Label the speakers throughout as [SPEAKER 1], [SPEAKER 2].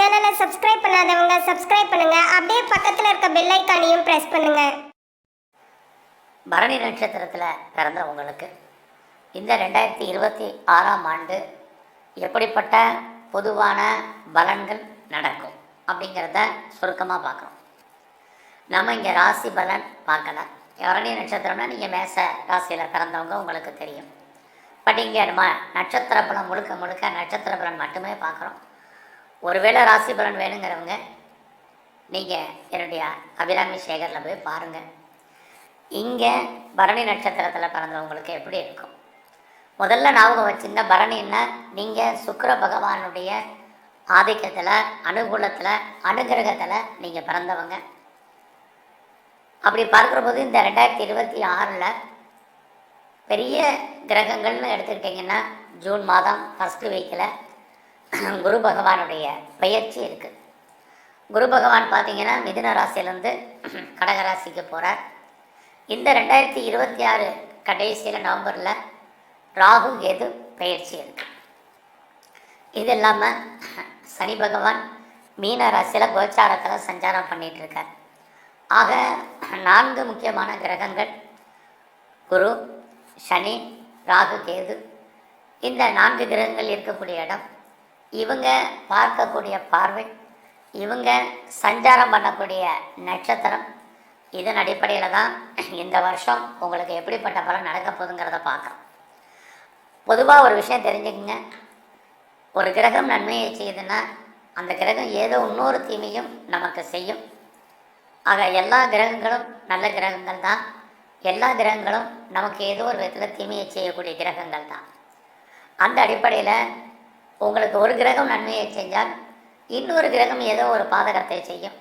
[SPEAKER 1] சேனலை சப்ஸ்கிரைப் பண்ணாதவங்க சப்ஸ்கிரைப் பண்ணுங்க. அப்படியே பக்கத்தில் இருக்க பெல் ஐக்கானையும் பிரஸ் பண்ணுங்க.
[SPEAKER 2] பரணி நட்சத்திரத்தில் பிறந்த உங்களுக்கு இந்த ரெண்டாயிரத்தி இருபத்தி ஆறாம் ஆண்டு எப்படிப்பட்ட பொதுவான பலன்கள் நடக்கும் அப்படிங்கிறத சுருக்கமாக பார்க்குறோம் நம்ம இங்கே ராசி பலன் பார்க்கல. பரணி நட்சத்திரம்னா நீங்கள் மேச ராசியில் பிறந்தவங்க உங்களுக்கு தெரியும். பட் இங்கே நம்ம நட்சத்திர பலன் முழுக்க முழுக்க நட்சத்திர பலன் மட்டுமே பார்க்குறோம். ஒருவேளை ராசி பலன் வேணுங்கிறவங்க நீங்கள் என்னுடைய அபிராமி சேகரில் போய் பாருங்கள் இங்கே பரணி நட்சத்திரத்தில் பிறந்தவங்களுக்கு எப்படி இருக்கும்? முதல்ல ஞாபகம் வச்சுருந்த பரணின்னா நீங்கள் சுக்கர பகவானுடைய ஆதிக்கத்தில் அனுகூலத்தில் அனுகிரகத்தில் நீங்கள் பிறந்தவங்க. அப்படி பார்க்குற போது இந்த ரெண்டாயிரத்தி இருபத்தி ஆறில் பெரிய கிரகங்கள்னு எடுத்துக்கிட்டிங்கன்னா ஜூன் மாதம் ஃபஸ்ட்டு வீக்கில் குரு பகவானுடைய பெயர்ச்சி இருக்குது குரு பகவான் பார்த்தீங்கன்னா மிதுன ராசியிலேருந்து கடகராசிக்கு போகிறார் இந்த ரெண்டாயிரத்தி இருபத்தி ஆறு கடைசியில் நவம்பரில் ராகு கேது பெயர்ச்சி இருக்கு. இது இல்லாமல் சனி பகவான் மீன ராசியில் கோச்சாரத்தில் சஞ்சாரம் பண்ணிட்டு இருக்கார். ஆக நான்கு முக்கியமான கிரகங்கள் குரு சனி ராகு கேது. இந்த நான்கு கிரகங்கள் இருக்கக்கூடிய இடம் இவங்க பார்க்கக்கூடிய பார்வை இவங்க சஞ்சாரம் பண்ணக்கூடிய நட்சத்திரம். இதன் அடிப்படையில் தான் இந்த வருஷம் உங்களுக்கு எப்படிப்பட்ட பலன் நடக்க போகுதுங்கிறத பார்க்குறோம். பொதுவாக ஒரு விஷயம் தெரிஞ்சுக்குங்க. ஒரு கிரகம் நன்மையை செய்யுதுன்னா அந்த கிரகம் ஏதோ இன்னொரு தீமையும் நமக்கு செய்யும். ஆக எல்லா கிரகங்களும் நல்ல கிரகங்கள் தான். எல்லா கிரகங்களும் நமக்கு ஏதோ ஒரு விதத்தில் தீமையை செய்யக்கூடிய கிரகங்கள் தான். அந்த அடிப்படையில் உங்களுக்கு ஒரு கிரகம் நன்மையை செஞ்சால் இன்னொரு கிரகம் ஏதோ ஒரு பாதகத்தை செய்யும்.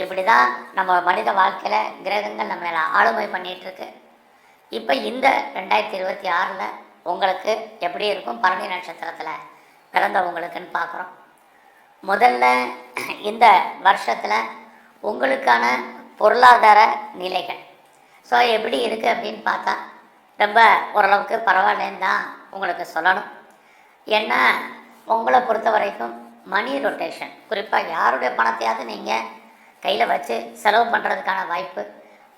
[SPEAKER 2] இப்படி தான் நம்ம மனித வாழ்க்கையில் கிரகங்கள் நம்ம ஆளுமை பண்ணிகிட்ருக்கு இப்போ இந்த ரெண்டாயிரத்தி இருபத்தி ஆறில் உங்களுக்கு எப்படி இருக்கும்? பரணி நட்சத்திரத்தில் பிறந்தவங்களுக்குன்னு பார்க்குறோம். முதல்ல இந்த வருஷத்தில் உங்களுக்கான பொருளாதார நிலைகள். ஸோ எப்படி இருக்குது அப்படின்னு பார்த்தா ரொம்ப ஓரளவுக்கு பரவாயில்லன்னு தான் உங்களுக்கு சொல்லணும். ஏன்னா உங்களை பொறுத்த வரைக்கும் மணி ரொட்டேஷன் குறிப்பாக யாருடைய பணத்தையாவது நீங்கள் கையில் வச்சு செலவு பண்ணுறதுக்கான வாய்ப்பு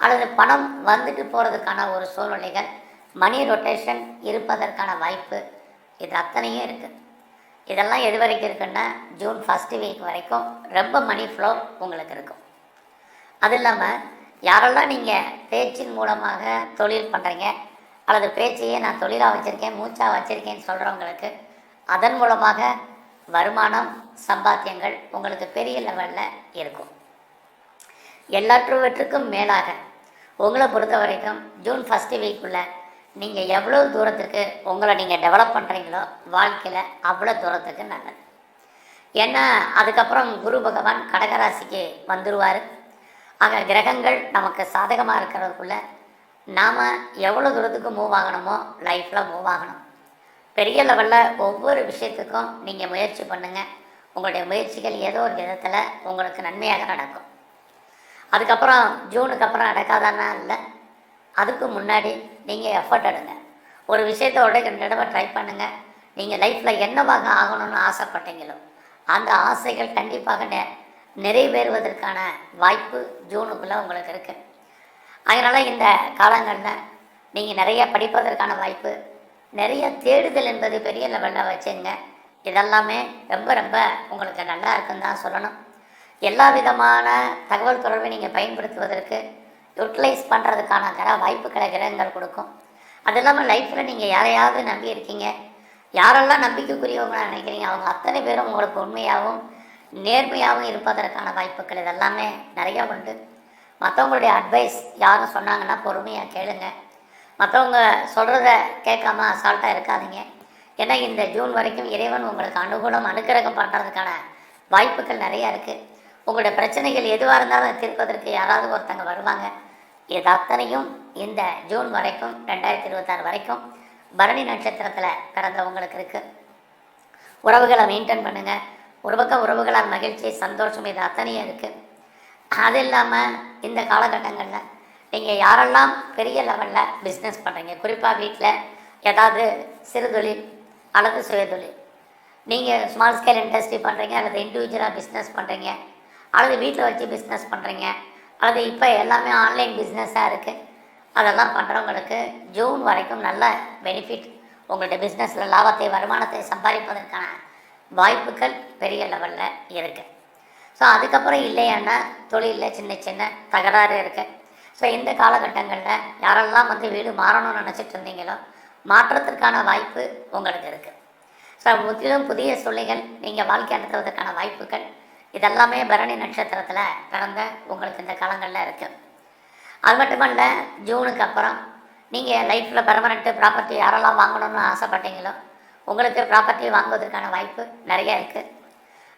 [SPEAKER 2] அல்லது பணம் வந்துட்டு போகிறதுக்கான ஒரு சூழ்நிலைகள் மணி ரொட்டேஷன் இருப்பதற்கான வாய்ப்பு இது அத்தனையும் இருக்குது இதெல்லாம் எது வரைக்கும் இருக்குன்னா ஜூன் ஃபஸ்ட்டு வீக் வரைக்கும் ரொம்ப மணி ஃப்ளோ உங்களுக்கு இருக்கும். அது இல்லாமல் யாரெல்லாம் நீங்கள் பேச்சின் மூலமாக தொழில் பண்ணுறீங்க அல்லது பேச்சையே நான் தொழிலாக வச்சுருக்கேன் மூச்சாக வச்சுருக்கேன்னு சொல்கிறவங்களுக்கு அதன் மூலமாக வருமானம் சம்பாத்தியங்கள் உங்களுக்கு பெரிய லெவலில் இருக்கும். எல்லாற்றுவற்றுக்கும் மேலாக உங்களை பொறுத்த வரைக்கும் ஜூன் ஃபஸ்ட்டு வீக்குள்ளே நீங்கள் எவ்வளோ தூரத்துக்கு உங்களை நீங்கள் டெவலப் பண்ணுறீங்களோ வாழ்க்கையில் அவ்வளோ தூரத்துக்கு நல்லது. ஏன்னா அதுக்கப்புறம் குரு பகவான் கடகராசிக்கு வந்துடுவார் ஆக கிரகங்கள் நமக்கு சாதகமாக இருக்கிறதுக்குள்ள நாம் எவ்வளோ தூரத்துக்கு மூவ் ஆகணுமோ லைஃப்பில் மூவ் ஆகணும். பெரிய லெவலில் ஒவ்வொரு விஷயத்துக்கும் நீங்கள் முயற்சி பண்ணுங்கள் உங்களுடைய முயற்சிகள் ஏதோ ஒரு விதத்தில் உங்களுக்கு நன்மையாக நடக்கும். அதுக்கப்புறம் ஜூனுக்கு அப்புறம் நடக்காதானா இல்லை. அதுக்கு முன்னாடி நீங்கள் எஃபர்ட் எடுங்க. ஒரு விஷயத்தோட ரெண்டு தடவை ட்ரை பண்ணுங்கள் நீங்கள் லைஃப்பில் என்னவாக ஆகணும்னு ஆசைப்பட்டீங்களோ அந்த ஆசைகள் கண்டிப்பாக நெ நிறைவேறுவதற்கான வாய்ப்பு ஜூனுக்குள்ளே உங்களுக்கு இருக்குது அதனால் இந்த காலங்களில் நீங்கள் நிறைய படிப்பதற்கான வாய்ப்பு நிறைய தேடுதல் என்பது பெரிய லெவலில் வச்சுங்க. இதெல்லாமே ரொம்ப ரொம்ப உங்களுக்கு நல்லா இருக்குன்னு தான் சொல்லணும். எல்லா விதமான தகவல் தொடர்பை நீங்கள் பயன்படுத்துவதற்கு யூட்டிலைஸ் பண்ணுறதுக்கான தர வாய்ப்புகளை கிரகங்கள் கொடுக்கும். அது இல்லாமல் லைஃப்பில் நீங்கள் யாரையாவது நம்பி இருக்கீங்க. யாரெல்லாம் நம்பிக்கைக்குரியவங்களாக நினைக்கிறீங்க அவங்க அத்தனை பேரும் உங்களுக்கு உண்மையாகவும் நேர்மையாகவும் இருப்பதற்கான வாய்ப்புகள் இதெல்லாமே நிறையா உண்டு. மற்றவங்களுடைய அட்வைஸ் யாரும் சொன்னாங்கன்னா பொறுமையாக கேளுங்கள் மற்றவங்க சொல்கிறத கேட்காம அசால்ட்டாக இருக்காதீங்க. ஏன்னா இந்த ஜூன் வரைக்கும் இறைவன் உங்களுக்கு அனுகூலம் அனுக்கிரகம் பண்ணுறதுக்கான வாய்ப்புகள் நிறையா இருக்குது உங்களுடைய பிரச்சனைகள் எதுவாக இருந்தாலும் தீர்ப்பதற்கு யாராவது ஒருத்தங்க வருவாங்க. இது அத்தனையும் இந்த ஜூன் வரைக்கும் ரெண்டாயிரத்தி இருபத்தாறு வரைக்கும் பரணி நட்சத்திரத்தில் பிறந்தவங்களுக்கு இருக்குது உறவுகளை மெயின்டைன் பண்ணுங்கள் ஒரு பக்கம் உறவுகளால் மகிழ்ச்சி சந்தோஷம் இது அத்தனையும் இருக்குது அது இல்லாமல் இந்த காலகட்டங்களில் நீங்கள் யாரெல்லாம் பெரிய லெவலில் பிஸ்னஸ் பண்ணுறீங்க குறிப்பாக வீட்டில் ஏதாவது சிறு தொழில் அல்லது சுயதொழில் நீங்கள் ஸ்மால் ஸ்கேல் இண்டஸ்ட்ரி பண்ணுறீங்க அல்லது இண்டிவிஜுவலாக பிஸ்னஸ் பண்ணுறீங்க அல்லது வீட்டில் வச்சு பிஸ்னஸ் பண்ணுறீங்க அல்லது இப்போ எல்லாமே ஆன்லைன் பிஸ்னஸாக இருக்குது அதெல்லாம் பண்ணுறவங்களுக்கு ஜூன் வரைக்கும் நல்ல பெனிஃபிட் உங்களுடைய பிஸ்னஸில் லாபத்தை வருமானத்தை சம்பாதிப்பதற்கான வாய்ப்புகள் பெரிய லெவலில் இருக்குது ஸோ அதுக்கப்புறம் இல்லையானா தொழிலில் சின்ன சின்ன தகராறு இருக்குது ஸோ இந்த காலகட்டங்களில் யாரெல்லாம் வந்து வீடு மாறணும்னு நினச்சிட்டு இருந்தீங்களோ மாற்றத்திற்கான வாய்ப்பு உங்களுக்கு இருக்குது ஸோ முற்றிலும் புதிய சூழ்நிலைகள் நீங்கள் வாழ்க்கை நடத்துவதற்கான வாய்ப்புகள் இதெல்லாமே பரணி நட்சத்திரத்தில் பிறந்த உங்களுக்கு இந்த காலங்களில் இருக்குது அது மட்டுமல்ல ஜூனுக்கு அப்புறம் நீங்கள் லைஃப்பில் பெர்மனெண்ட்டு ப்ராப்பர்ட்டி யாரெல்லாம் வாங்கணும்னு ஆசைப்பட்டீங்களோ உங்களுக்கு ப்ராப்பர்ட்டி வாங்குவதற்கான வாய்ப்பு நிறைய இருக்குது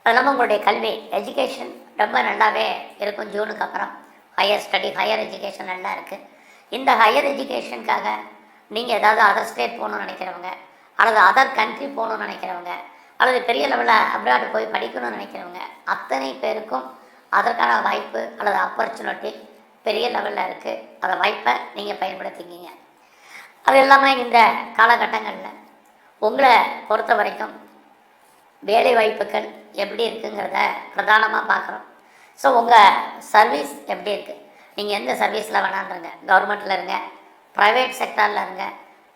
[SPEAKER 2] அது இல்லாமல் உங்களுடைய கல்வி எஜுகேஷன் ரொம்ப நல்லாவே இருக்கும் ஜூனுக்கு அப்புறம். ஹையர் ஸ்டடி ஹையர் எஜுகேஷன் நல்லா இருக்குது இந்த ஹையர் எஜுகேஷனுக்காக நீங்கள் ஏதாவது அதர் ஸ்டேட் போகணும்னு நினைக்கிறவங்க அல்லது அதர் கண்ட்ரி போகணும்னு நினைக்கிறவங்க அல்லது பெரிய லெவலில் அப்ராடு போய் படிக்கணும்னு நினைக்கிறவங்க அத்தனை பேருக்கும் அதற்கான வாய்ப்பு அல்லது ஆப்பர்ச்சுனிட்டி பெரிய லெவலில் இருக்குது அந்த வாய்ப்பை நீங்கள் பயன்படுத்திக்கிங்க. அது இல்லாமல் இந்த காலகட்டங்களில் உங்களை பொறுத்த வரைக்கும் வேலை வாய்ப்புகள் எப்படி இருக்குங்கிறத பிரதானமாக பார்க்குறோம் ஸோ உங்கள் சர்வீஸ் எப்படி இருக்குது நீங்கள் எந்த சர்வீஸில் வேணான்றங்க கவர்மெண்ட்டில் இருங்க. ப்ரைவேட் செக்டாரில் இருங்க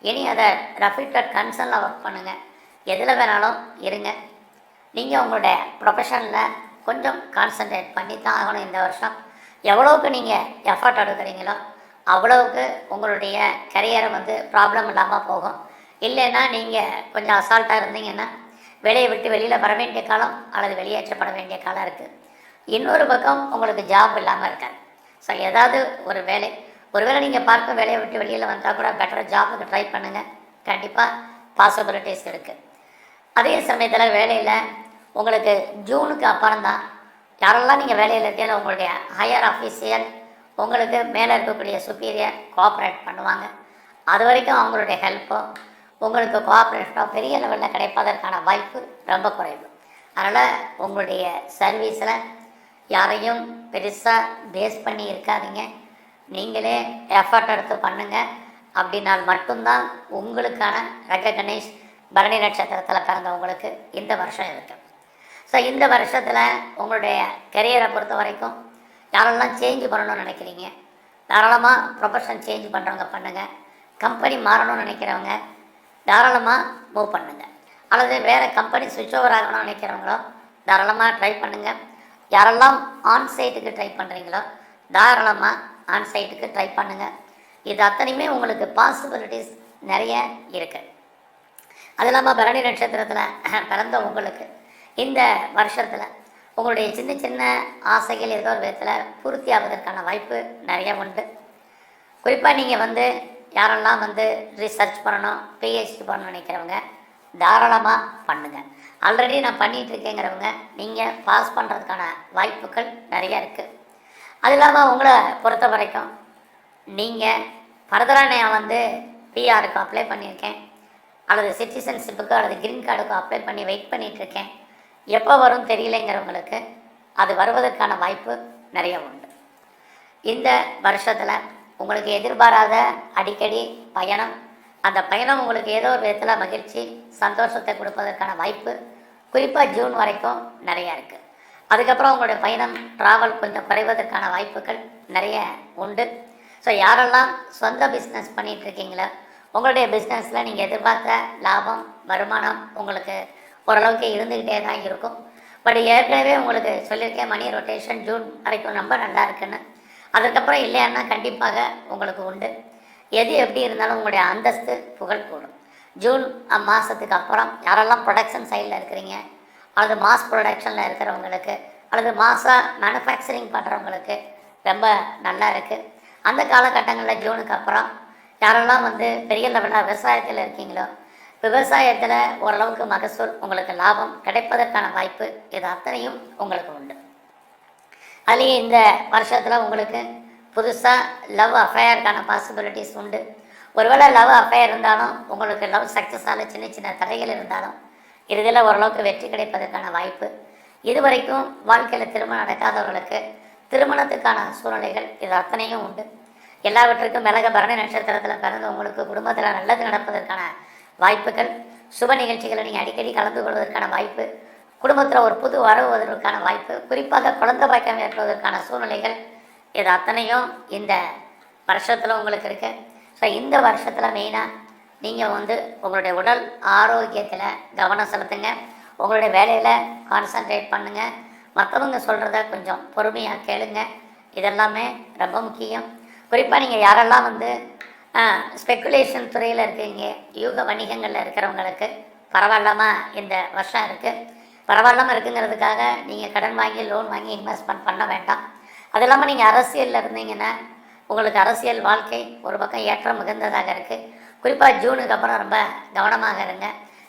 [SPEAKER 2] இனி அதை ரெஃபிட்டட் கன்சர்னில் ஒர்க் பண்ணுங்கள் எதில் வேணாலும் இருங்க. நீங்கள் உங்களுடைய ப்ரொஃபஷனில் கொஞ்சம் கான்சன்ட்ரேட் பண்ணி தான் ஆகணும் இந்த வருஷம். எவ்வளோவுக்கு நீங்கள் எஃபர்ட் எடுக்கிறீங்களோ அவ்வளவுக்கு உங்களுடைய கரியரை வந்து ப்ராப்ளம் இல்லாமல் போகும். இல்லைன்னா நீங்கள் கொஞ்சம் அசால்ட்டாக இருந்தீங்கன்னா வேலையை விட்டு வெளியில் வர வேண்டிய காலம் அல்லது வெளியேற்றப்பட வேண்டிய காலம் இருக்குது இன்னொரு பக்கம் உங்களுக்கு ஜாப் இல்லாமல் இருக்காது. ஸோ ஏதாவது ஒரு வேலை ஒருவேளை நீங்கள் பார்க்க வேலையை விட்டு வெளியில் வந்தால் கூட பெட்டர் ஜாபுக்கு ட்ரை பண்ணுங்கள் கண்டிப்பாக பாசிபிலிட்டிஸ் இருக்குது அதே சமயத்தில் வேலையில் உங்களுக்கு ஜூனுக்கு அப்புறம் தான் யாரெல்லாம் நீங்கள் வேலையில் இருக்கீங்களோ உங்களுடைய ஹையர் ஆஃபீஸியல் உங்களுக்கு மேலே இருக்கக்கூடிய சுப்பீரியர் கோஆப்ரேட் பண்ணுவாங்க. அது வரைக்கும் அவங்களுடைய ஹெல்ப்போ உங்களுக்கு கோஆப்ரேஷனோ பெரிய லெவலில் கிடைப்பதற்கான வாய்ப்பு ரொம்ப குறைவு. அதனால் உங்களுடைய சர்வீஸில் யாரையும் பெருசாக பேஸ் பண்ணி இருக்காதீங்க. நீங்களே எஃபர்ட் எடுத்து பண்ணுங்கள் அப்படின்னால் மட்டும்தான் உங்களுக்கான ரெக்கக்னைஸ் பரணி நட்சத்திரத்தில் பிறந்தவங்களுக்கு இந்த வருஷம் இருக்குது ஸோ இந்த வருஷத்தில் உங்களுடைய கரியரை பொறுத்த வரைக்கும் யாரெல்லாம் சேஞ்ச் பண்ணணும்னு நினைக்கிறீங்க? தாராளமாக ப்ரொஃபஷன் சேஞ்ச் பண்ணுறவங்க பண்ணுங்கள் கம்பெனி மாறணும்னு நினைக்கிறவங்க தாராளமாக மூவ் பண்ணுங்கள் அல்லது வேறு கம்பெனி சுவிட்ச் ஓவர் ஆகணும்னு நினைக்கிறவங்களோ தாராளமாக ட்ரை பண்ணுங்கள் யாரெல்லாம் ஆன் சைட்டுக்கு ட்ரை பண்ணுறீங்களோ தாராளமாக ஆன் சைட்டுக்கு ட்ரை பண்ணுங்கள் இது அத்தனையுமே உங்களுக்கு பாசிபிலிட்டிஸ் நிறைய இருக்குது அது இல்லாமல் பரணி நட்சத்திரத்தில் பிறந்த உங்களுக்கு இந்த வருஷத்தில் உங்களுடைய சின்ன சின்ன ஆசைகள் ஏதோ ஒரு விதத்தில் பூர்த்தி ஆவதற்கான வாய்ப்பு நிறைய உண்டு. குறிப்பாக நீங்கள் வந்து யாரெல்லாம் வந்து ரிசர்ச் பண்ணணும் பிஹெச்டி பண்ணணும்னு நினைக்கிறவங்க தாராளமாக பண்ணுங்கள் ஆல்ரெடி நான் பண்ணிகிட்டு இருக்கேங்கிறவங்க நீங்கள் பாஸ் பண்ணுறதுக்கான வாய்ப்புகள் நிறைய இருக்குது அது இல்லாமல் உங்களை பொறுத்த வரைக்கும் நீங்கள் ஃபர்தராக நான் வந்து பிஆருக்கு அப்ளை பண்ணியிருக்கேன். அல்லது சிட்டிசன்ஷிப்புக்கு அல்லது கிரீன் கார்டுக்கு அப்ளை பண்ணி வெயிட் பண்ணிகிட்ருக்கேன் எப்போ வரும் தெரியலைங்கிறவங்களுக்கு அது வருவதற்கான வாய்ப்பு நிறைய உண்டு. இந்த வருஷத்தில் உங்களுக்கு எதிர்பாராத அடிக்கடி பயணம் அந்த பயணம் உங்களுக்கு ஏதோ ஒரு விதத்தில் மகிழ்ச்சி சந்தோஷத்தை கொடுப்பதற்கான வாய்ப்பு. குறிப்பாக ஜூன் வரைக்கும் நிறையா இருக்குது அதுக்கப்புறம் உங்களுடைய பயணம் ட்ராவல் கொஞ்சம் குறைவதற்கான வாய்ப்புகள் நிறைய உண்டு. ஸோ யாரெல்லாம் சொந்த பிஸ்னஸ் பண்ணிகிட்ருக்கீங்களோ உங்களுடைய பிஸ்னஸில் நீங்கள் எதிர்பார்த்த லாபம் வருமானம் உங்களுக்கு ஓரளவுக்கு இருந்துக்கிட்டே தான் இருக்கும். பட் ஏற்கனவே உங்களுக்கு சொல்லியிருக்கேன் மணி ரொட்டேஷன் ஜூன் வரைக்கும் ரொம்ப நல்லா இருக்குன்னு. அதுக்கப்புறம் இல்லையானா கண்டிப்பாக உங்களுக்கு உண்டு. எது எப்படி இருந்தாலும் உங்களுடைய அந்தஸ்து புகழ் கூடும் ஜூன் மாதத்துக்கு அப்புறம் யாரெல்லாம் ப்ரொடக்ஷன் சைடில் இருக்கிறீங்க? அல்லது மாஸ் ப்ரொடக்ஷனில் இருக்கிறவங்களுக்கு அல்லது மாசாக மேனுஃபேக்சரிங் பண்ணுறவங்களுக்கு ரொம்ப நல்லா இருக்குது அந்த காலகட்டங்களில் ஜூனுக்கு அப்புறம் யாரெல்லாம் வந்து பெரிய லெவலில் விவசாயத்தில் இருக்கீங்களோ விவசாயத்தில் ஓரளவுக்கு மகசூல் உங்களுக்கு லாபம் கிடைப்பதற்கான வாய்ப்பு இது அத்தனையும் உங்களுக்கு உண்டு. அதுலேயும் இந்த வருஷத்தில் உங்களுக்கு புதுசாக லவ் அஃபேயருக்கான பாசிபிலிட்டிஸ் உண்டு. ஒருவேளை லவ் அஃபையர் இருந்தாலும் உங்களுக்கு லவ் சக்ஸஸ் ஆன சின்ன சின்ன தடைகள் இருந்தாலும் இறுதியில் ஓரளவுக்கு வெற்றி கிடைப்பதற்கான வாய்ப்பு. இதுவரைக்கும் வாழ்க்கையில் திருமணம் நடக்காதவர்களுக்கு திருமணத்துக்கான சூழ்நிலைகள் இது அத்தனையும் உண்டு. எல்லாவற்றுக்கும் மிளக பரணி நட்சத்திரத்தில் பிறந்து உங்களுக்கு குடும்பத்தில் நல்லது நடப்பதற்கான வாய்ப்புகள் சுப நிகழ்ச்சிகளை நீங்கள் அடிக்கடி கலந்து கொள்வதற்கான வாய்ப்பு குடும்பத்தில் ஒரு புது வரவுவதற்கான வாய்ப்பு குறிப்பாக குழந்தை பாய்க்கம் ஏற்படுவதற்கான சூழ்நிலைகள் இது அத்தனையும் இந்த வருஷத்தில் உங்களுக்கு இருக்கு. ஸோ இந்த வருஷத்தில் மெயினாக நீங்கள் வந்து உங்களுடைய உடல் ஆரோக்கியத்தில் கவனம் செலுத்துங்க. உங்களுடைய வேலையில் கான்சன்ட்ரேட் பண்ணுங்கள் மற்றவங்க சொல்கிறத கொஞ்சம் பொறுமையாக கேளுங்க. இதெல்லாமே ரொம்ப முக்கியம். குறிப்பாக நீங்கள் யாரெல்லாம் வந்து ஸ்பெக்குலேஷன் துறையில் இருக்கீங்க யூக வணிகங்களில் இருக்கிறவங்களுக்கு பரவாயில்லாமல் இந்த வருஷம் இருக்குது பரவாயில்லாமல் இருக்குங்கிறதுக்காக நீங்கள் கடன் வாங்கி லோன் வாங்கி இன்வெஸ்ட்மெண்ட் பண்ண வேண்டாம். இல்லாமல் நீங்கள் அரசியலில் இருந்தீங்கன்னா உங்களுக்கு அரசியல் வாழ்க்கை ஒரு பக்கம் ஏற்றம் மிகுந்ததாக இருக்குது குறிப்பாக ஜூனுக்கு அப்புறம் ரொம்ப கவனமாக இருங்க.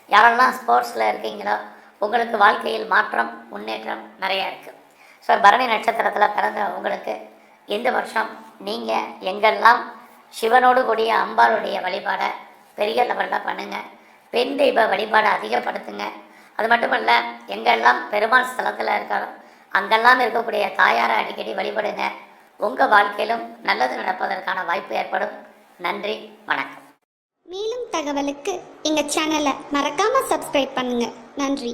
[SPEAKER 2] யாரெல்லாம் ஸ்போர்ட்ஸில் இருக்கீங்களோ உங்களுக்கு வாழ்க்கையில் மாற்றம் முன்னேற்றம் நிறையா இருக்குது ஸோ பரணி நட்சத்திரத்தில் பிறந்த உங்களுக்கு இந்த வருஷம் நீங்கள் எங்கெல்லாம் சிவனோடு கூடிய அம்பாளுடைய வழிபாடை பெரிய லெவலில் பண்ணுங்கள் பெண் தெய்வ வழிபாடை அதிகப்படுத்துங்க. அது மட்டும் இல்லை எங்கெல்லாம் பெருமாள் ஸ்தலத்தில் இருக்காரோ அங்கெல்லாம் இருக்கக்கூடிய தாயாரை அடிக்கடி வழிபடுங்க. உங்கள் வாழ்க்கையிலும் நல்லது நடப்பதற்கான வாய்ப்பு ஏற்படும். நன்றி வணக்கம்.
[SPEAKER 3] மேலும் தகவலுக்கு எங்கள் சேனலை மறக்காமல் சப்ஸ்கிரைப் பண்ணுங்கள் நன்றி.